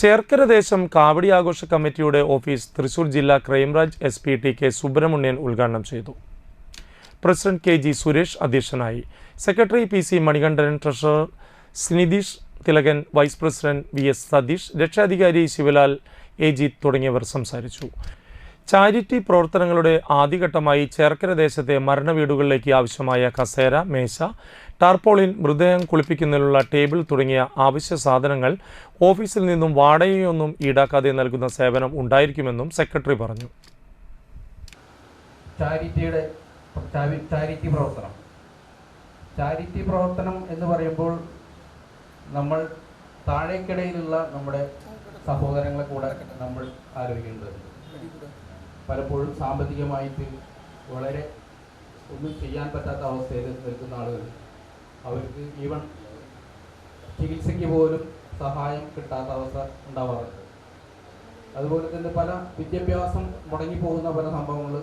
ചേർക്കര ദേശം കാവടി ആഘോഷ കമ്മിറ്റിയുടെ ഓഫീസ് തൃശൂർ ജില്ലാ crime branch S P T K Subrahmanyan ഉദ്ഘാടനം ചെയ്തു. പ്രസിഡന്റ് കെ ജി സുരേഷ് അധ്യക്ഷനായി. Secretary P C Manikandan treasurer Snitheesh Thilakan vice president V S Satheesh രക്ഷാധികാരി ശിവലാൽ എ ജി തുടങ്ങിയവർ സംസാരിച്ചു. ചാരിറ്റി പ്രവർത്തനങ്ങളുടെ ആദ്യഘട്ടമായി ചേർക്കര ദേശത്തെ മരണ വീടുകളിലേക്ക് ആവശ്യമായ കസേര മേശ ടാർപോളിൻ മൃതദേഹം കുളിപ്പിക്കുന്നതിനുള്ള ടേബിൾ തുടങ്ങിയ ആവശ്യ സാധനങ്ങൾ ഓഫീസിൽ നിന്നും വാടകയൊന്നും ഈടാക്കാതെ നൽകുന്ന സേവനം ഉണ്ടായിരിക്കുമെന്നും സെക്രട്ടറി പറഞ്ഞു. ചാരിറ്റിയുടെ ചാരി- ചാരിറ്റി പ്രവർത്തനം. ചാരിറ്റി പ്രവർത്തനം എന്ന് പറയുമ്പോൾ നമ്മൾ താഴേക്കിടയിലുള്ള നമ്മുടെ സഹോദരങ്ങളെ കൂടെ നമ്മൾ ആലോചിക്കേണ്ടതുണ്ട്. പലപ്പോഴും സാമ്പത്തികമായിട്ട് വളരെ ഒന്നും ചെയ്യാൻ പറ്റാത്ത അവസ്ഥയിൽ നിൽക്കുന്ന ആളുകൾ. അവർക്ക് ഈവൻ ചികിത്സയ്ക്ക് പോലും സഹായം കിട്ടാത്ത അവസ്ഥ ഉണ്ടാവാറുണ്ട്. അതുപോലെ തന്നെ പല വിദ്യാഭ്യാസം മുടങ്ങിപ്പോകുന്ന പല സംഭവങ്ങൾ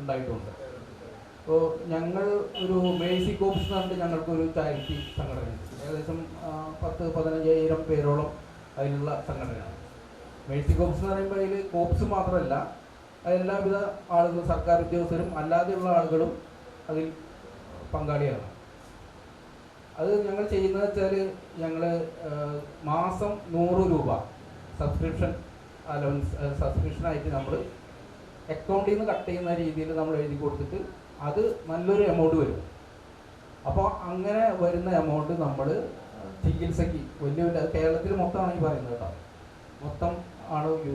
ഉണ്ടായിട്ടുണ്ട്. അപ്പോൾ ഞങ്ങൾ ഒരു മേഴ്സി കോപ്സ് പറഞ്ഞിട്ട് ഞങ്ങൾക്കൊരു ചാരിറ്റി സംഘടനയുണ്ട് ഏകദേശം പത്ത് പതിനഞ്ചായിരം പേരോളം അതിലുള്ള സംഘടനയാണ്. മേഴ്സി കോപ്സ് എന്ന് പറയുമ്പോൾ അതിൽ കോപ്സ് മാത്രമല്ല എല്ലാവിധ ആളുകളും സർക്കാർ ഉദ്യോഗസ്ഥരും അല്ലാതെയുള്ള ആളുകളും അതിൽ പങ്കാളിയാണ് അത് ഞങ്ങൾ ചെയ്യുന്നത് വെച്ചാൽ ഞങ്ങൾ മാസം നൂറ് രൂപ സബ്സ്ക്രിപ്ഷൻ അലവൻസ് സബ്സ്ക്രിപ്ഷനായിട്ട് നമ്മൾ അക്കൗണ്ടിൽ നിന്ന് കട്ട് ചെയ്യുന്ന രീതിയിൽ നമ്മൾ എഴുതി കൊടുത്തിട്ട് അത് നല്ലൊരു എമൗണ്ട് വരും. അപ്പോൾ അങ്ങനെ വരുന്ന എമൗണ്ട് നമ്മൾ ചികിത്സയ്ക്ക് വലിയ വലിയ കേരളത്തിൽ മൊത്തമാണ് ഈ പറയുന്നത് കേട്ടോ. മൊത്തം ആണ് യൂസ്